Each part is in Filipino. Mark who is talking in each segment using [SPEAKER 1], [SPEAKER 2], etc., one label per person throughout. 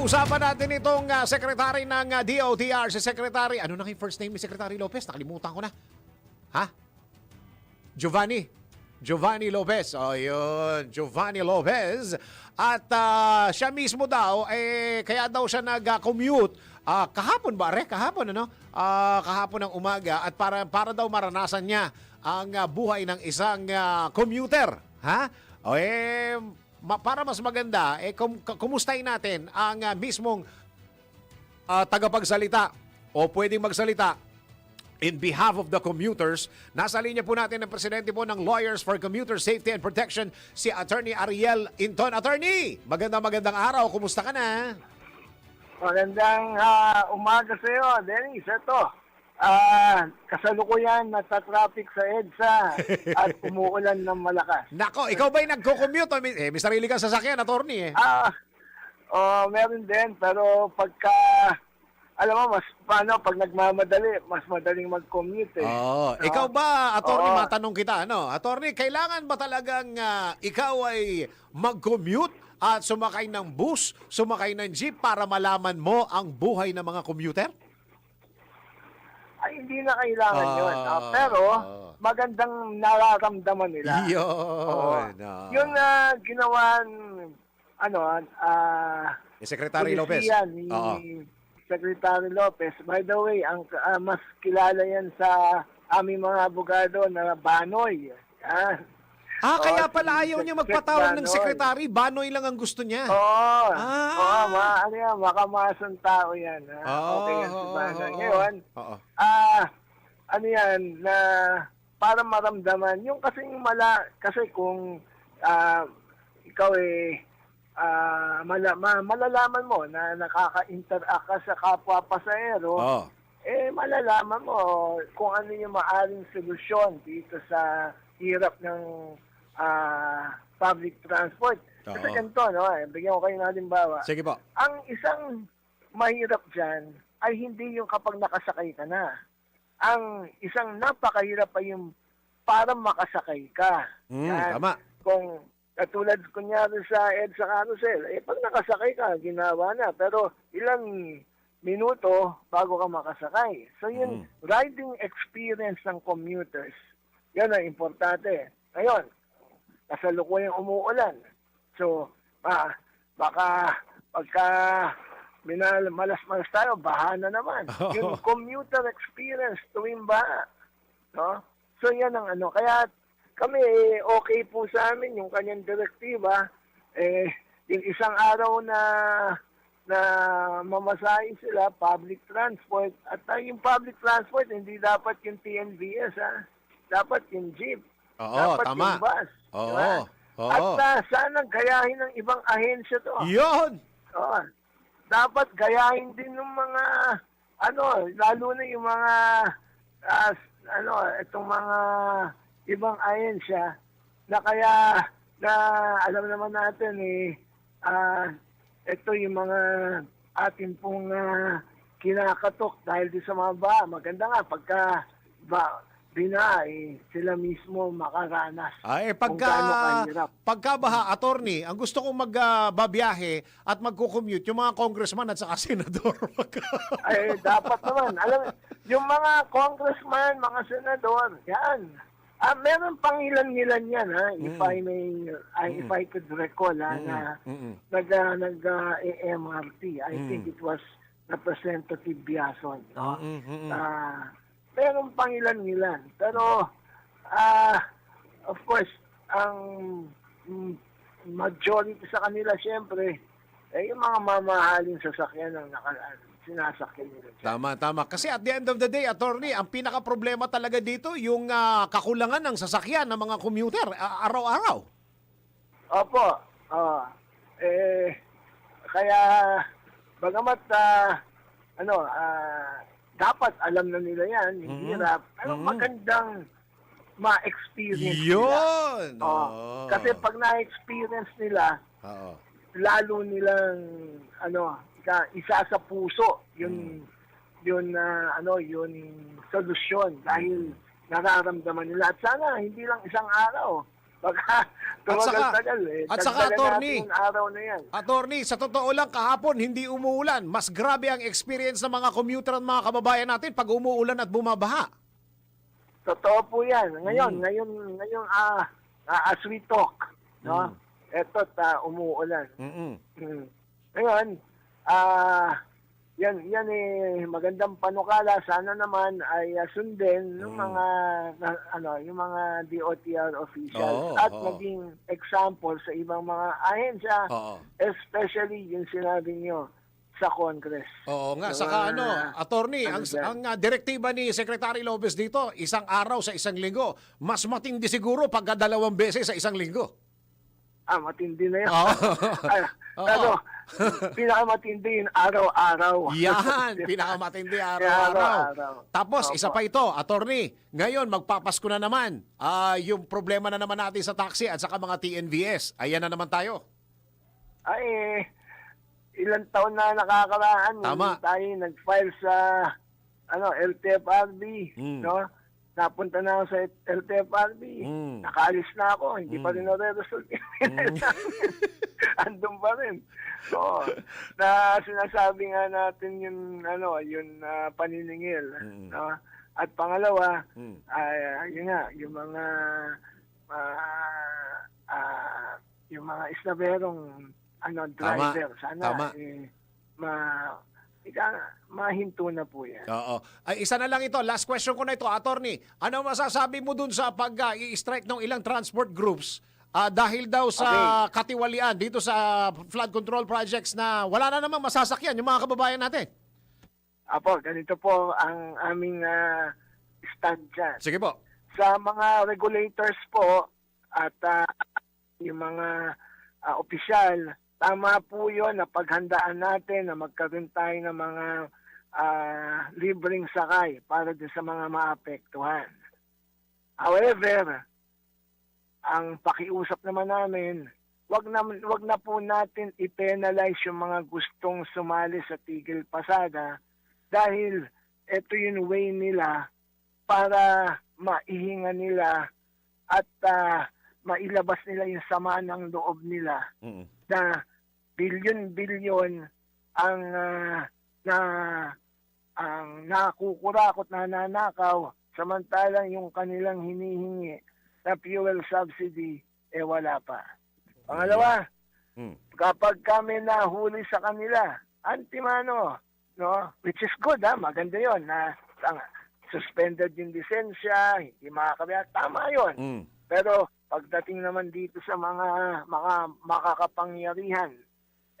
[SPEAKER 1] Pag-uusapan natin itong ah, secretary ng ah, DOTR, si Secretary, ano na yung first name ni Secretary Lopez? Nakalimutan ko na. Ha? Giovanni. Giovanni Lopez. O yun, Giovanni Lopez. At ah, siya mismo daw, eh, kaya daw siya nag-commute ah, kahapon ba, Re? Kahapon, ano? Ah, kahapon ng umaga at para, para daw maranasan niya ang ah, buhay ng isang ah, commuter. Ha? O eh, ma- para mas maganda, eh, kum- kumustahin natin ang ah, mismong ah, tagapagsalita o pwedeng magsalita in behalf of the commuters. Nasa linya po natin ang presidente po ng Lawyers for Commuter Safety and Protection, si Attorney Ariel Inton. Attorney, magandang magandang araw. Kumusta ka na?
[SPEAKER 2] Magandang ah, umaga sa iyo, Dennis. Ito, ah, kasalukuyan nagta-traffic sa EDSA at umuulan ng malakas.
[SPEAKER 1] Nako, ikaw ba'y nagko-commute? O, Eh, may sarili kang sasakyan, attorney eh.
[SPEAKER 2] Ah, oh, meron din, pero pagka, alam mo, mas paano, pag nagmamadali, mas madaling mag-commute eh.
[SPEAKER 1] Oo.
[SPEAKER 2] No?
[SPEAKER 1] Ikaw ba, attorney,
[SPEAKER 2] Oo.
[SPEAKER 1] matanong kita, ano? Attorney, kailangan ba talagang ah, ikaw ay mag-commute at sumakay ng bus, sumakay ng jeep para malaman mo ang buhay ng mga commuter?
[SPEAKER 2] Ay, hindi na kailangan
[SPEAKER 1] Ah,
[SPEAKER 2] yun. Ah, pero,
[SPEAKER 1] ah.
[SPEAKER 2] magandang nararamdaman nila.
[SPEAKER 1] Yun.
[SPEAKER 2] Oo.
[SPEAKER 1] ah.
[SPEAKER 2] Yung ah, ginawa, ano, ah,
[SPEAKER 1] Secretary Lopez.
[SPEAKER 2] Polisiya ni
[SPEAKER 1] Oo.
[SPEAKER 2] Secretary Lopez. By the way, ang ah, mas kilala yan sa aming mga abogado na Banoy. Yan.
[SPEAKER 1] Ah,
[SPEAKER 2] Oo,
[SPEAKER 1] kaya pala ayaw niya magpatawag ng sekretary. Banoy lang ang gusto niya.
[SPEAKER 2] Oo.
[SPEAKER 1] Ah.
[SPEAKER 2] Oo, ma, ano yan, makamasang tao yan. ha?
[SPEAKER 1] Oo,
[SPEAKER 2] okay yan si Banoy.
[SPEAKER 1] oo,
[SPEAKER 2] Ngayon,
[SPEAKER 1] Oo.
[SPEAKER 2] ah, ano yan, na para maramdaman, yung kasing mala, kasi kung ah, ikaw eh, ah, mala, ma- malalaman mo na nakaka-interact ka sa kapwa pasahero,
[SPEAKER 1] Oo.
[SPEAKER 2] eh malalaman mo kung ano yung maaring solusyon dito sa hirap ng ah, public transport. Kasi
[SPEAKER 1] Oo.
[SPEAKER 2] ganito, no? Eh, bigyan ko kayo ng halimbawa.
[SPEAKER 1] Sige po.
[SPEAKER 2] Ang isang mahirap dyan ay hindi yung kapag nakasakay ka na. Ang isang napakahirap ay yung para makasakay ka.
[SPEAKER 1] Mm,
[SPEAKER 2] Yan.
[SPEAKER 1] tama.
[SPEAKER 2] Kung katulad kunyari sa EDSA carousel, eh pag nakasakay ka, ginawa na. Pero ilang minuto bago ka makasakay. So yung riding experience ng commuters, yan ang importante. Ngayon, kasalukuyang umuulan. So, ah, baka pagka minal, malas-malas tayo, baha na naman.
[SPEAKER 1] Oo.
[SPEAKER 2] Yung commuter experience tuwing baha. No? So, yan ang ano. Kaya kami, eh, okay po sa amin yung kanyang direktiba. Eh, yung isang araw na na mamasahin sila, public transport. At yung public transport, hindi dapat yung TNVS, ha? Dapat yung jeep.
[SPEAKER 1] Oo,
[SPEAKER 2] dapat
[SPEAKER 1] tama.
[SPEAKER 2] yung bus.
[SPEAKER 1] Oo,
[SPEAKER 2] diba?
[SPEAKER 1] oo.
[SPEAKER 2] At ah, sana gayahin ng ibang ahensya to.
[SPEAKER 1] Yun!
[SPEAKER 2] Oo. Dapat gayahin din ng mga ano, lalo na yung mga ah, ano, itong mga ibang ahensya na kaya na alam naman natin eh ah, ito yung mga atin pong ah, kinakatok dahil di sa mga ba. Maganda nga pagka ba, bina, eh, sila mismo makaranas.
[SPEAKER 1] Ay,
[SPEAKER 2] kung
[SPEAKER 1] pagka,
[SPEAKER 2] gaano kahirap.
[SPEAKER 1] pagka baha, attorney, ang gusto kong magbabiyahe at magko-commute, yung mga congressman at saka senador.
[SPEAKER 2] Ay, dapat naman. Alam, yung mga congressman, mga senador, yan. Ah, meron pang ilan-ilan yan, ha? If
[SPEAKER 1] Mm.
[SPEAKER 2] I may, I- if I could recall, ha, na
[SPEAKER 1] mm-mm.
[SPEAKER 2] nag, uh, nag uh, MRT. I
[SPEAKER 1] Mm.
[SPEAKER 2] think it was Representative Biason, no?
[SPEAKER 1] Mm, mm, mm.
[SPEAKER 2] Ah, meron pang ilan-ilan. Pero, ah, of course, ang mm, majority sa kanila, syempre, eh, yung mga mamahaling sasakyan ang naka, sinasakyan nila.
[SPEAKER 1] Tama, tama. Kasi at the end of the day, attorney, ang pinaka-problema talaga dito, yung ah, kakulangan ng sasakyan ng mga commuter ah, araw-araw.
[SPEAKER 2] Opo. ah, eh, kaya, bagamat, ah, ano, ah, dapat alam na nila yan, yung
[SPEAKER 1] Mhm.
[SPEAKER 2] hirap, pero
[SPEAKER 1] Mhm.
[SPEAKER 2] magandang ma-experience nila.
[SPEAKER 1] Yun!
[SPEAKER 2] Oo.
[SPEAKER 1] Oo.
[SPEAKER 2] Kasi pag na-experience nila,
[SPEAKER 1] Oo.
[SPEAKER 2] lalo nilang ano, isa sa puso yun yun na ano, yun solusyon dahil nararamdaman nila at sana hindi lang isang araw. Baka
[SPEAKER 1] At saka-
[SPEAKER 2] tumagal-tagal eh.
[SPEAKER 1] at saka, attorney,
[SPEAKER 2] araw na yan.
[SPEAKER 1] Attorney, sa totoo lang kahapon hindi umuulan. Mas grabe ang experience ng mga commuter at mga kababayan natin pag umuulan at bumabaha.
[SPEAKER 2] Totoo po yan. Ngayon,
[SPEAKER 1] Mm.
[SPEAKER 2] ngayon, ngayon, ah, ah, as we talk, no?
[SPEAKER 1] Mm.
[SPEAKER 2] Eto, ta, umuulan.
[SPEAKER 1] Mm-mm.
[SPEAKER 2] Mm. Ngayon, ah, yan, yan eh, magandang panukala. Sana naman ay ah, sundin ng
[SPEAKER 1] Mm.
[SPEAKER 2] mga, na- ano, yung mga DOTR officials
[SPEAKER 1] Oo,
[SPEAKER 2] at
[SPEAKER 1] oo.
[SPEAKER 2] maging example sa ibang mga ahensya,
[SPEAKER 1] Oo.
[SPEAKER 2] especially yung sinabi nyo sa Congress.
[SPEAKER 1] Oo nga,
[SPEAKER 2] Yung
[SPEAKER 1] saka
[SPEAKER 2] mga-
[SPEAKER 1] ano, attorney,
[SPEAKER 2] ano
[SPEAKER 1] ang,
[SPEAKER 2] dyan?
[SPEAKER 1] ang uh, direktiba ni Secretary Lopez dito, isang araw sa isang linggo. Mas matindi siguro pagka dalawang beses sa isang linggo.
[SPEAKER 2] Ah, matindi na yun.
[SPEAKER 1] Oo.
[SPEAKER 2] Ano, pinakamatindi yung araw-araw.
[SPEAKER 1] Yan, pinakamatindi
[SPEAKER 2] araw-araw.
[SPEAKER 1] Tapos,
[SPEAKER 2] Opo.
[SPEAKER 1] isa pa ito, attorney, ngayon magpapasko na naman. Ah, yung problema na naman natin sa taxi at saka mga TNVS. Ayan na naman tayo.
[SPEAKER 2] Ay, eh, ilang taon na nakakaraan.
[SPEAKER 1] Tama.
[SPEAKER 2] Hindi tayo nag-file sa ano, LTFRB.
[SPEAKER 1] Mm.
[SPEAKER 2] No? Napunta na ako sa LTFRB.
[SPEAKER 1] Mm.
[SPEAKER 2] Nakaalis na ako. Hindi pa
[SPEAKER 1] Mm.
[SPEAKER 2] rin nare-resolve. Andun pa rin. So, na sinasabi nga natin yung ano, yung ah, paniningil.
[SPEAKER 1] Mm.
[SPEAKER 2] No? At pangalawa,
[SPEAKER 1] Mm.
[SPEAKER 2] ay ah, yun nga, yung mga ah, ah, yung mga isnaberong ano, driver. Sana
[SPEAKER 1] Tama.
[SPEAKER 2] eh, ma ika, mahinto na po yan.
[SPEAKER 1] Oo. Ay, isa na lang ito. Last question ko na ito, attorney. Ano masasabi mo dun sa pag uh, i-strike ng ilang transport groups ah, dahil daw sa katiwalian dito sa flood control projects na wala na namang masasakyan yung mga kababayan natin?
[SPEAKER 2] Apo, ganito po ang aming ah, stand dyan.
[SPEAKER 1] Sige po.
[SPEAKER 2] Sa mga regulators po at ah, yung mga ah, opisyal, tama po yun na paghandaan natin na magkaroon tayo ng mga ah, libreng sakay para din sa mga maapektuhan. However, ang pakiusap naman namin, wag na, wag na po natin i-penalize yung mga gustong sumali sa Tigil Pasada dahil ito yung way nila para maihinga nila at ah, mailabas nila yung sama ng loob nila
[SPEAKER 1] Mm.
[SPEAKER 2] na bilyon-bilyon ang ah, na ang nakukurakot na nanakaw samantalang yung kanilang hinihingi na fuel subsidy eh wala pa. Pangalawa,
[SPEAKER 1] Mm.
[SPEAKER 2] kapag kami nahuli sa kanila, antimano, no? Which is good, ha? Maganda yon na ang- suspended yung lisensya, hindi makakabaya. Tama yon.
[SPEAKER 1] Mm.
[SPEAKER 2] Pero pagdating naman dito sa mga mga makakapangyarihan,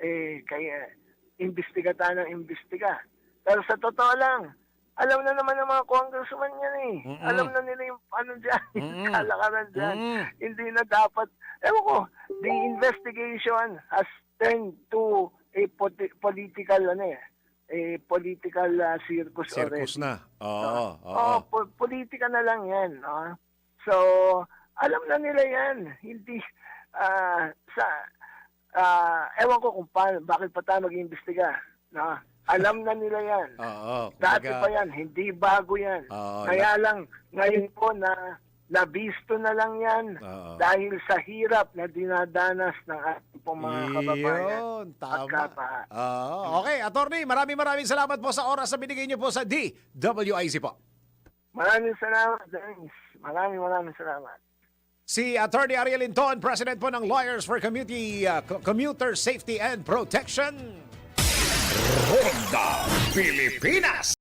[SPEAKER 2] eh, kaya imbestiga tayo ng imbestiga. Pero sa totoo lang, alam na naman ng mga congressman yan eh.
[SPEAKER 1] Mm-mm.
[SPEAKER 2] Alam na nila yung ano dyan, yung
[SPEAKER 1] Mm-mm.
[SPEAKER 2] kalakaran dyan.
[SPEAKER 1] Mm.
[SPEAKER 2] Hindi na dapat, ewan ko, the investigation has turned to a poti- political, ano eh, a political uh, circus,
[SPEAKER 1] Circus
[SPEAKER 2] already.
[SPEAKER 1] na. Oo. Oo.
[SPEAKER 2] Oo, po- politika na lang yan. no? So, alam na nila yan. Hindi, ah, sa, ah, ewan ko kung paano, bakit pa tayo mag-iimbestiga. No? Alam na nila yan.
[SPEAKER 1] Oo.
[SPEAKER 2] Dati
[SPEAKER 1] Kumbaga-
[SPEAKER 2] pa yan, hindi bago yan.
[SPEAKER 1] Oo,
[SPEAKER 2] Kaya lang, ngayon po na nabisto na lang yan
[SPEAKER 1] Oo.
[SPEAKER 2] dahil sa hirap na dinadanas ng ating pong mga kababayan.
[SPEAKER 1] Yun, tama.
[SPEAKER 2] Pagkapa-
[SPEAKER 1] Oo. okay, attorney, maraming maraming salamat po sa oras na binigay niyo po sa DWIZ po.
[SPEAKER 2] Maraming salamat, Dennis. Maraming maraming salamat.
[SPEAKER 1] Si Attorney Ariel Linton, President po ng Lawyers for Community, uh, Co- Commuter Safety and Protection.
[SPEAKER 3] Ronda Pilipinas.